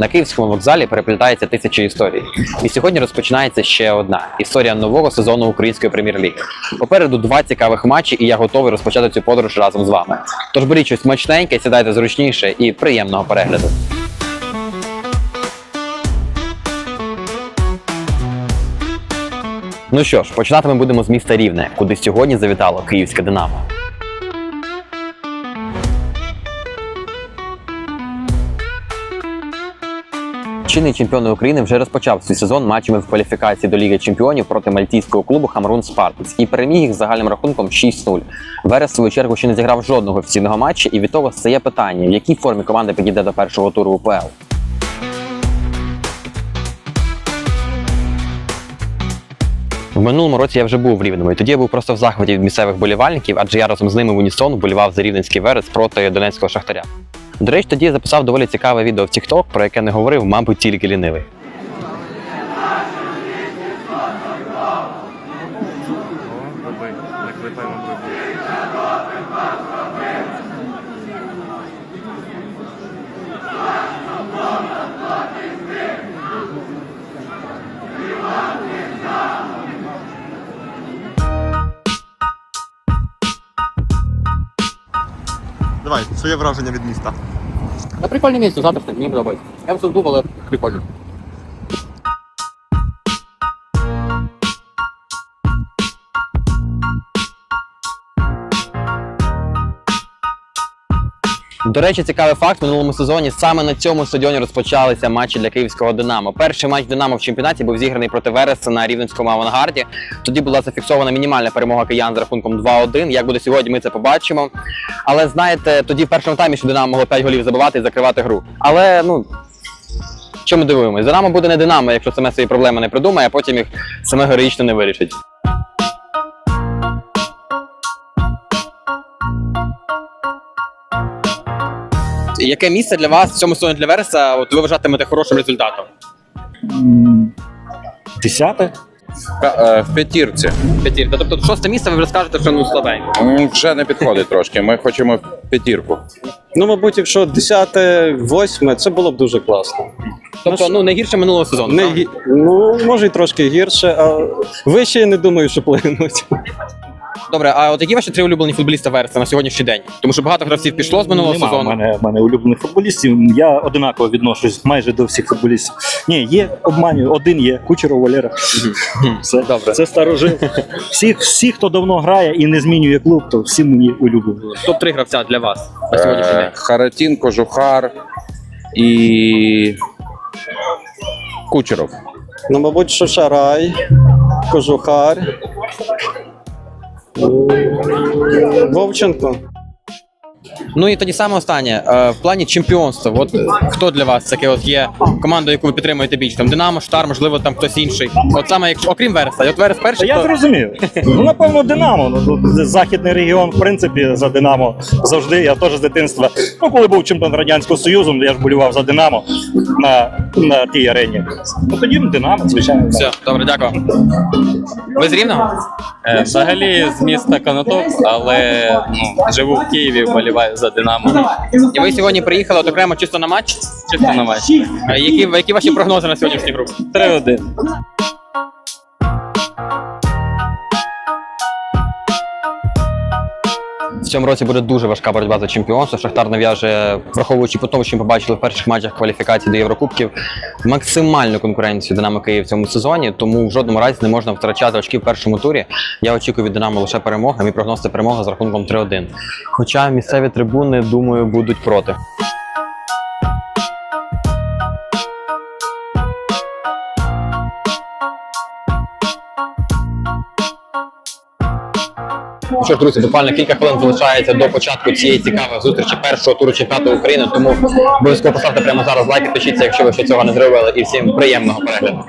На київському вокзалі переплітається тисячі історій. І сьогодні розпочинається ще одна історія нового сезону української прем'єр-ліги. Попереду два цікавих матчі, і я готовий розпочати цю подорож разом з вами. Тож беріть щось смачненьке, сідайте зручніше і приємного перегляду. Ну що ж, починати ми будемо з міста Рівне, куди сьогодні завітало київське Динамо. Чинний чемпіон України вже розпочав свій сезон матчами в кваліфікації до Ліги Чемпіонів проти мальтійського клубу Хамрун Спартакс і переміг їх загальним рахунком 6-0. Верес, в свою чергу, ще не зіграв жодного офіційного матчу, і від того стає питання, в якій формі команда підійде до першого туру УПЛ. В минулому році я вже був в Рівному, і тоді я був просто в захваті від місцевих болівальників, адже я разом з ними в унісон вболівав за рівненський верес проти донецького шахтаря. До речі, тоді я записав доволі цікаве відео в TikTok, про яке не говорив, мабуть, тільки лінивий. Давай, своє враження від міста. На прикольне місце, завтра мені подобається. Я тут був, але прикольно. До речі, цікавий факт: в минулому сезоні саме на цьому стадіоні розпочалися матчі для київського Динамо. Перший матч Динамо в чемпіонаті був зіграний проти Вереса на рівненському авангарді. Тоді була зафіксована мінімальна перемога киян з рахунком 2-1. Як буде сьогодні, ми це побачимо. Але знаєте, тоді в першому таймі що Динамо могло 5 голів забивати і закривати гру. Але ну. Що ми дивуємось? Динамо буде не Динамо, якщо саме свої проблеми не придумає, а потім їх саме героїчно не вирішить. Яке місце для вас в цьому сезоні для Вереса? От ви вважатимете хорошим результатом? Десяте? Е, В п'ятірці П'ятірка. Тобто шосте місце ви вже скажете, що ну слабенько. М, вже не підходить трошки. Ми хочемо в п'ятірку. Ну, мабуть, якщо 10, 8, це було б дуже класно. Тобто, ну не гірше минулого сезону. Не, гі- ну, може, і трошки гірше, а вище я не думаю, що плинуть. Добре, а от які ваші три улюблені футболісти Вереса на сьогоднішній день? Тому що багато гравців пішло з минулого Нема сезону. в мене, в мене улюблених футболістів. Я одинаково відношусь майже до всіх футболістів. Ні, є обманюю, один є Кучеров Валера. Це, Добре. це старожил. Всі, всі, хто давно грає і не змінює клуб, то всі мені улюблені. Топ 3 гравця для вас на сьогоднішній Е, день. Харатін, Кожухар і Кучеров. Ну, мабуть, що Шарай, Кожухар. Вовченко. Ну і тоді саме останнє. Е, в плані чемпіонства. От е, хто для вас таке от є командою, яку ви підтримуєте більше? Там Динамо, Штар, можливо, там хтось інший. От саме якщо окрім Вереса, от Верес перший. я хто- зрозумів. Ну, напевно, Динамо. Ну, тут західний регіон, в принципі, за Динамо завжди. Я теж з дитинства. Ну, коли був чемпіон Радянського Союзу, я ж болював за Динамо на, на тій арені. Ну тоді Динамо, звичайно. Все, добре, дякую. Ви з Рівного? Е, Взагалі з міста Конотоп, але ну, живу в Києві, вболіваю за Динамо. І ви сьогодні приїхали от окремо чисто на матч? Чисто на матч. Які, які ваші прогнози на сьогоднішню гру? 3-1. Цьому році буде дуже важка боротьба за чемпіонство. Шахтар нав'яже, враховуючи по тому, що ми побачили в перших матчах кваліфікації до Єврокубків, максимальну конкуренцію Динамо Київ в цьому сезоні. Тому в жодному разі не можна втрачати очки в першому турі. Я очікую від Динамо лише перемоги. Мій прогноз це перемога з рахунком 3-1. Хоча місцеві трибуни, думаю, будуть проти. Що ж, друзі, буквально кілька хвилин залишається до початку цієї цікавої зустрічі першого туру чемпіонату України. Тому обов'язково поставте прямо зараз лайк, підпишіться, якщо ви ще цього не зробили. І всім приємного перегляду.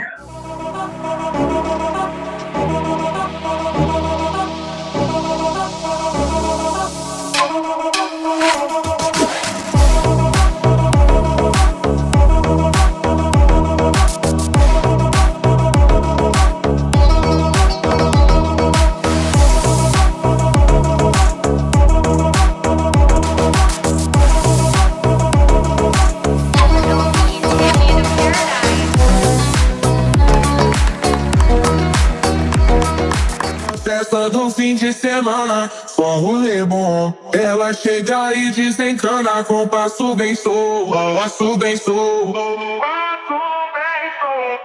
Chega e desencana com passo bem sou, passo bem sou.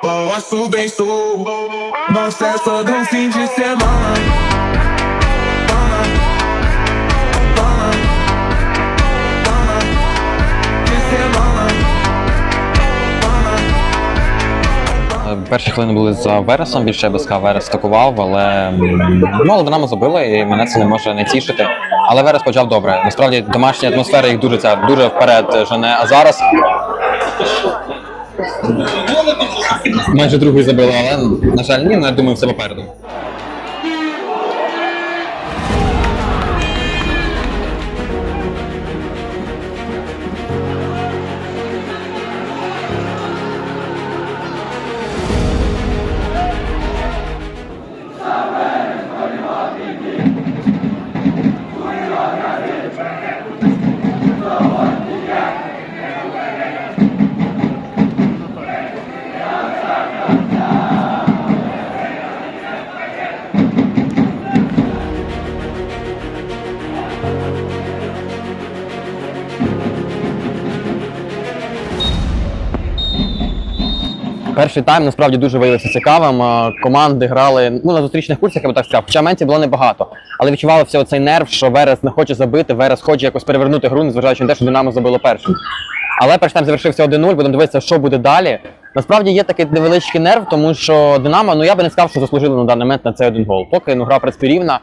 Passo bem sou, nossa é só do fim de semana. Перші хвилини були за Вересом, більше БСК Верес атакував, але ну, але Динамо забили, і мене це не може не тішити. Але Верес почав добре. Насправді домашня атмосфера їх дуже ця дуже вперед жене. А зараз майже другий забили, але на жаль, ні, ну, я думаю, все попереду. Перший тайм насправді дуже виявився цікавим. Команди грали ну на зустрічних курсах, я би так сказав. Хоча моментів було небагато. Але відчувався оцей нерв, що Верес не хоче забити, Верес хоче якось перевернути гру, незважаючи на те, що Динамо забило першим. Але перший тайм завершився 1-0, будемо дивитися, що буде далі. Насправді є такий невеличкий нерв, тому що Динамо, ну я би не сказав, що заслужили на даний момент на цей один гол. Поки ну, гра принципі рівна.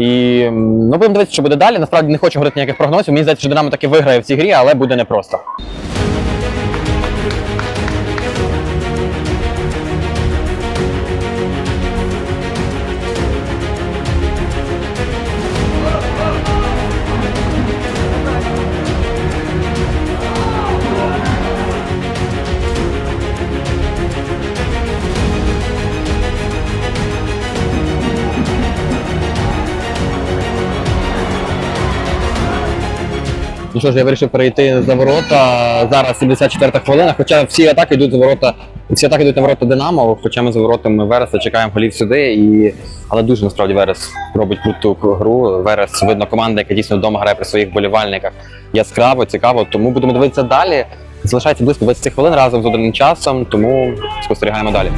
І ну будемо дивитися, що буде далі. Насправді не хочу говорити ніяких прогнозів. Мені здається, що Динамо таки виграє в цій грі, але буде непросто. Що ж, я вирішив перейти за ворота. Зараз 74-та хвилина. Хоча всі атаки йдуть за ворота, всі атаки йдуть на ворота Динамо, хоча ми за воротами Вереса чекаємо голів сюди. І... Але дуже насправді Верес робить круту гру. Верес видно команда, яка дійсно вдома грає при своїх болівальниках. Яскраво, цікаво. Тому будемо дивитися далі. Залишається близько 20 хвилин разом з одним часом, тому спостерігаємо далі.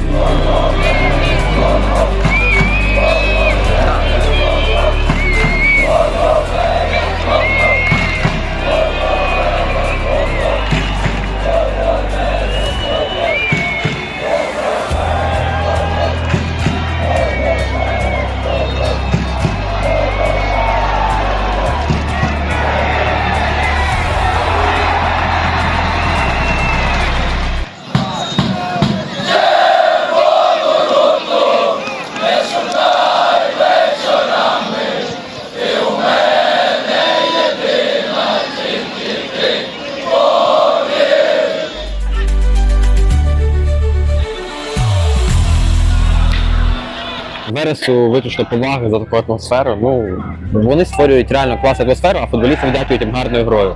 Вересу виключно поваги за таку атмосферу. Ну вони створюють реально класну атмосферу, а футболісти вдячують їм гарною грою.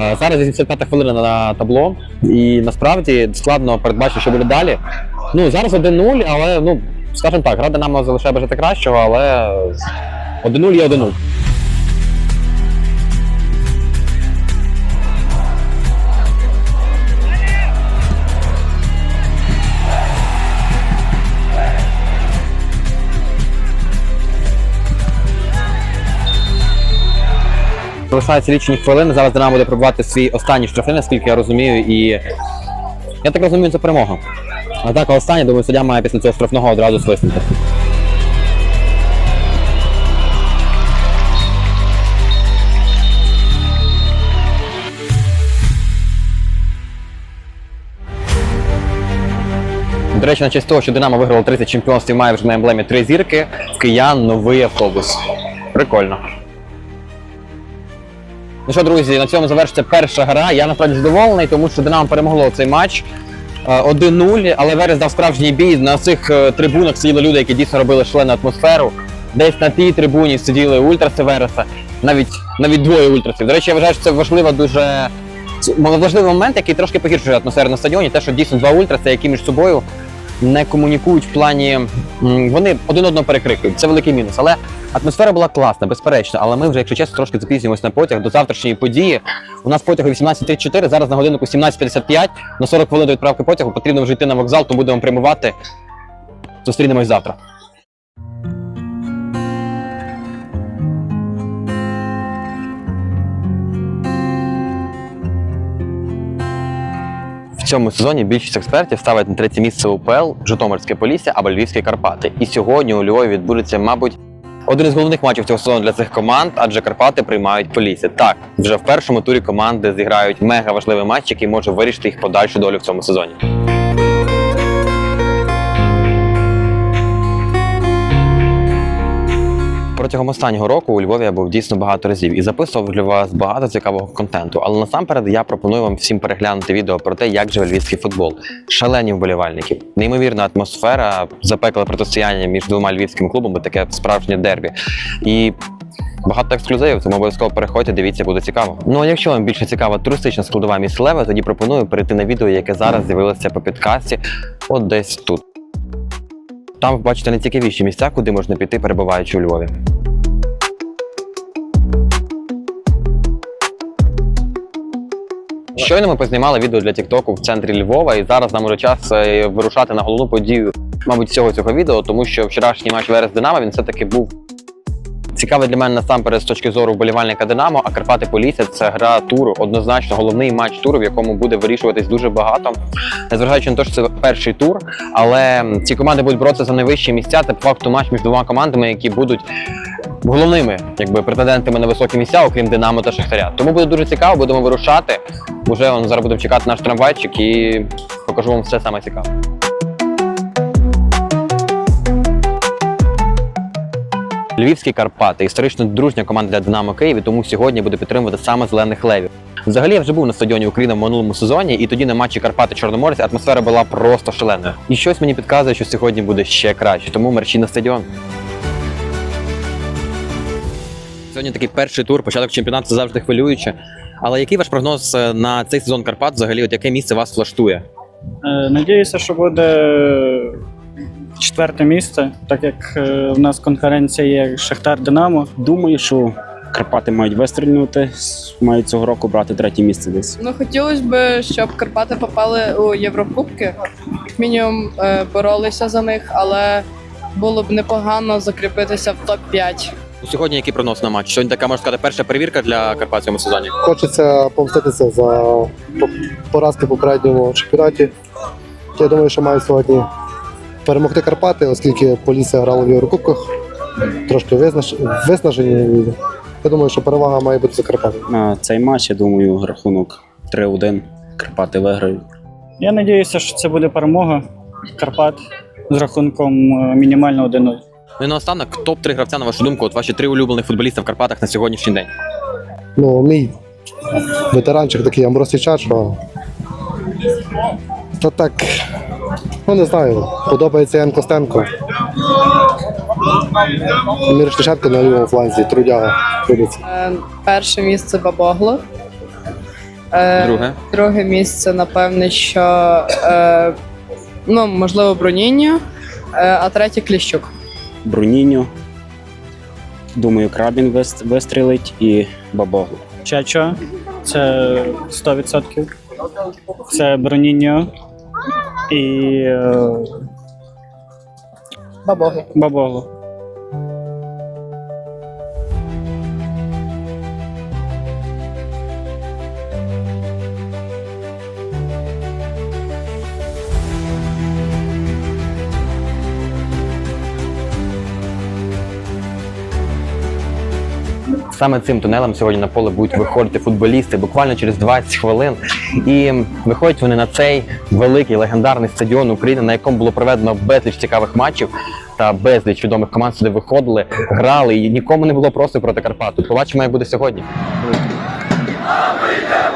Е, Зараз 85-та хвилина на табло, і насправді складно передбачити, що буде далі. Ну зараз 1-0, але ну скажімо так, гра Динамо залишає бажати кращого, але 1-0 є 1-0. Залишаються лічені хвилини. Зараз Динамо буде пробувати свій останній штрафний, наскільки я розумію, і я так розумію, це перемога. Атака остання, думаю, суддя має після цього штрафного одразу свиснути. До речі, на честь того, що Динамо виграло 30 чемпіонств і має вже на емблемі три зірки, в киян новий автобус. Прикольно. Ну що, друзі, на цьому завершиться перша гра. Я насправді задоволений, тому що Динамо перемогло цей матч. Е, 1-0, але Верес дав справжній бій. На цих е, трибунах сиділи люди, які дійсно робили шалену атмосферу. Десь на тій трибуні сиділи ультраси Вереса, навіть навіть двоє ультрасів. До речі, я вважаю, що це важлива дуже важливий момент, який трошки погіршує атмосферу на стадіоні. Те, що дійсно два ультраси, які між собою не комунікують в плані. Вони один одного перекрикують. Це великий мінус. Але атмосфера була класна, безперечно. Але ми вже, якщо чесно, трошки запізнюємось на потяг до завтрашньої події. У нас потяг о 18.34, зараз на годинку 17.55. На 40 хвилин до відправки потягу потрібно вже йти на вокзал, то будемо прямувати. Зустрінемось завтра. Цьому сезоні більшість експертів ставить на третє місце УПЛ Житомирське Полісся або Львівські Карпати. І сьогодні у Львові відбудеться, мабуть, один із головних матчів цього сезону для цих команд, адже Карпати приймають Полісся. Так, вже в першому турі команди зіграють мега важливий матч, який може вирішити їх подальшу долю в цьому сезоні. Протягом останнього року у Львові я був дійсно багато разів і записував для вас багато цікавого контенту. Але насамперед я пропоную вам всім переглянути відео про те, як живе львівський футбол. Шалені вболівальників, неймовірна атмосфера, запекле протистояння між двома львівськими клубами, таке справжнє дербі. І Багато ексклюзивів, тому обов'язково переходьте, дивіться, буде цікаво. Ну а якщо вам більше цікава туристична складова міст Лева, тоді пропоную перейти на відео, яке зараз з'явилося по підкасті, от десь тут. Там ви бачите найцікавіші місця, куди можна піти, перебуваючи у Львові. Щойно ми познімали відео для Тіктоку в центрі Львова, і зараз нам уже час е, вирушати на головну подію, мабуть, всього цього відео, тому що вчорашній матч Верес Динамо він все-таки був цікавий для мене насамперед з точки зору вболівальника Динамо, а Карпати Полісся це гра туру, однозначно головний матч туру, в якому буде вирішуватись дуже багато. Незважаючи на те, що це перший тур, але ці команди будуть боротися за найвищі місця. Це по факту матч між двома командами, які будуть головними якби претендентами на високі місця, окрім Динамо та Шахтаря. Тому буде дуже цікаво, будемо вирушати. Уже зараз будемо чекати наш трамвайчик і покажу вам все саме цікаве. Львівські Карпати історично дружня команда для Динамо Київ, і тому сьогодні буде підтримувати саме зелених левів. Взагалі я вже був на стадіоні Україна в минулому сезоні, і тоді на матчі Карпати Чорноморець атмосфера була просто шаленою. І щось мені підказує, що сьогодні буде ще краще, тому мерчі на стадіон. Сьогодні такий перший тур, початок чемпіонату завжди хвилююче. Але який ваш прогноз е, на цей сезон Карпат? Взагалі, от яке місце вас влаштує? Е, Надіюся, що буде четверте місце, так як е, в нас конкуренція є Шахтар Динамо. Думаю, що Карпати мають вистрільнути, мають цього року брати третє місце десь. Ну хотілося б, щоб Карпати попали у Єврокубки. Як мінімум е, боролися за них, але було б непогано закріпитися в топ-5. Сьогодні який прогноз на матч? Сьогодні така можна сказати перша перевірка для Карпат цьому сезоні. Хочеться помститися за поразки в попередньому чемпіонаті. Я думаю, що мають сьогодні перемогти Карпати, оскільки Полісся грала в Єврокубках, трошки виснажені. Я думаю, що перевага має бути за Карпати. На цей матч, я думаю, рахунок 3-1. Карпати виграють. Я надіюся, що це буде перемога Карпат з рахунком е, мінімально 1-0. Ну і наостанок, топ-3 гравця, на вашу думку, от ваші три улюблених футболіста в Карпатах на сьогоднішній день. Ну, мій ветеранчик такий Амбросічар, що. Та так, ну не знаю, подобається Ян Костенко. Мірошниченко на лівому фланзі, трудяга ходиться. Е, перше місце Бабогло. Е, Друге. Друге місце, напевне, що е, ну, можливо, Броніння, е, а третє Кліщук. Бруніньо. Думаю, Крабін вис- вистрілить і Бабогло. Чачо це 100%. Це Броніньо і е, Бабогло. Бабогло. Саме цим тунелем сьогодні на поле будуть виходити футболісти буквально через 20 хвилин. І виходять вони на цей великий легендарний стадіон України, на якому було проведено безліч цікавих матчів та безліч відомих команд сюди виходили, грали, і нікому не було просто проти Карпату. Побачимо, як буде сьогодні. Іде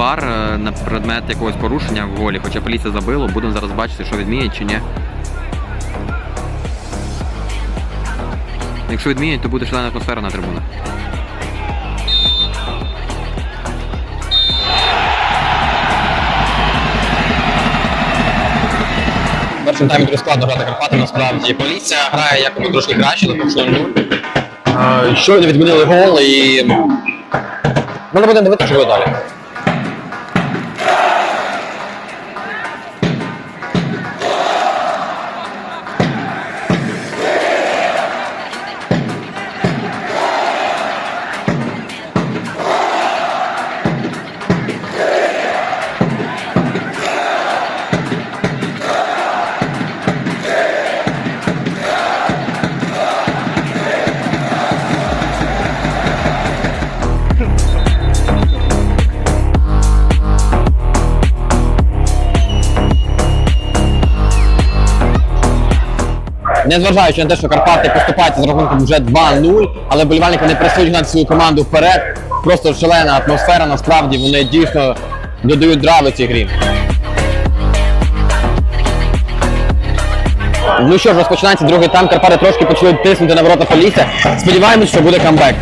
ВАР е, на предмет якогось порушення в голі, хоча поліція забило, будемо зараз бачити, що відмінять чи ні. Якщо відмінять, то буде шалена атмосфера на трибунах. Першим таймі дуже складно грати Карпати, насправді. Поліція грає якоби трошки краще, першому нуль. Щойно відмінили гол і. Ну, не будемо дивитися, що буде далі. Незважаючи на те, що Карпати поступаються з рахунком вже 2-0, але болівальники не пресують гнати свою команду вперед. Просто шалена атмосфера, насправді вони дійсно додають драви цій грі. Ну що ж, розпочинається другий тайм. Карпати трошки почали тиснути на ворота Полісся. Сподіваємось, що буде камбек.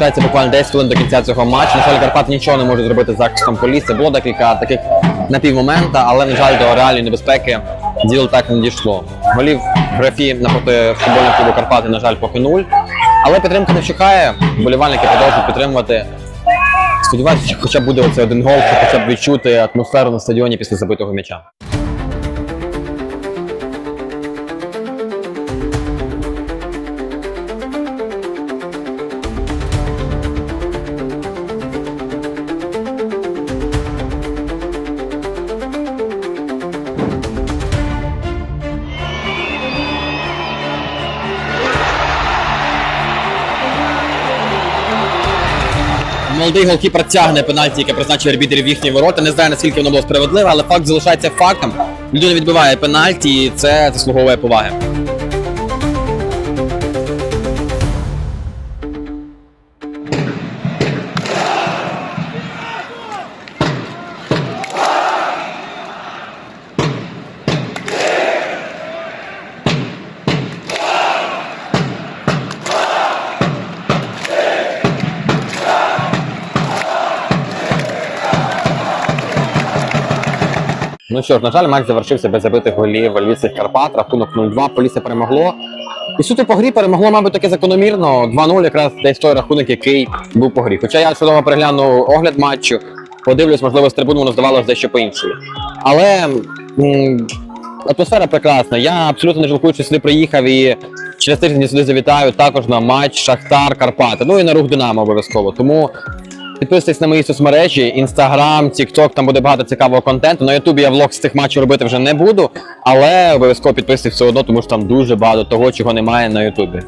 Залишається буквально 10 хвилин до кінця цього матчу. На жаль, Карпат нічого не може зробити з захистом Полісся. Було декілька таких напівмомента, але, на жаль, до реальної небезпеки діло так не дійшло. Голів графі напроти футбольного клубу Карпати, на жаль, поки нуль. Але підтримка не вщухає. Болівальники продовжують підтримувати. Сподіваюся, що хоча б буде оцей один гол, щоб хоча б відчути атмосферу на стадіоні після забитого м'яча. Молодий голкіпер тягне пенальті, яке призначив арбітер в їхні ворота. Не знаю, наскільки воно було справедливе, але факт залишається фактом. Людина відбиває пенальті, і це заслуговує поваги. Ну що ж, на жаль, матч завершився без забитих голів львівських Карпат. Рахунок 0-2, Полісся перемогло. І суто по грі перемогло, мабуть, таке закономірно. 2-0 якраз десь той рахунок, який був по грі. Хоча я чудово переглянув огляд матчу, подивлюсь, можливо, з трибун воно здавалося дещо по-іншому. Але м, атмосфера прекрасна. Я абсолютно не жалкую, що сюди приїхав і через тиждень сюди завітаю також на матч Шахтар Карпати. Ну і на рух Динамо обов'язково. Тому Підписуйтесь на мої соцмережі, інстаграм, тікток, там буде багато цікавого контенту. На Ютубі я влог з цих матчів робити вже не буду, але обов'язково підписуйтесь все одно, тому що там дуже багато того, чого немає на Ютубі.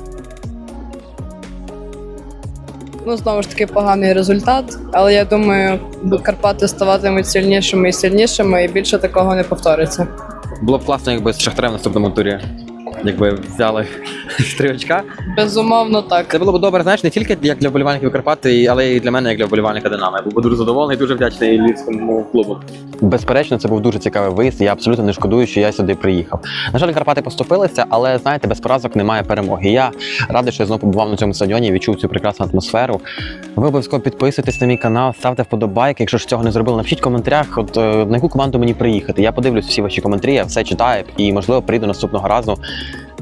Ну, знову ж таки, поганий результат, але я думаю, Карпати ставатимуть сильнішими і сильнішими, і більше такого не повториться. Було б класно, якби з Шахтарем в наступному турі. Якби взяли три очка. Безумовно, так. Це було б добре, знаєш, не тільки як для вболівальників Карпати, але й для мене, як для вболівальника Динамо. Я був би дуже задоволений дуже вдячний львівському клубу. Безперечно, це був дуже цікавий виїзд. Я абсолютно не шкодую, що я сюди приїхав. На жаль, Карпати поступилися, але знаєте, без поразок немає перемоги. Я радий, що я знову побував на цьому стадіоні, і відчув цю прекрасну атмосферу. Ви обов'язково підписуйтесь на мій канал, ставте вподобайки. Якщо ж цього не зробили, напишіть в коментарях, от е, на яку команду мені приїхати. Я подивлюсь всі ваші коментарі, я все читаю і можливо прийду наступного разу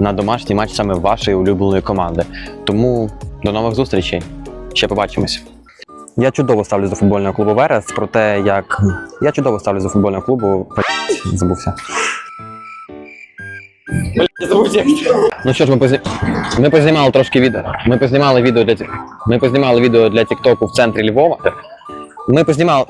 на домашній матч саме вашої улюбленої команди. Тому до нових зустрічей. Ще побачимось. Я чудово ставлюсь до футбольного клубу Верес, про те, як. Я чудово ставлюсь до футбольного клубу. Забувся. Ну що ж, ми позні... ми познімали трошки відео. Ми познімали відео для ми познімали відео для Тіктоку в центрі Львова. Ми познімали.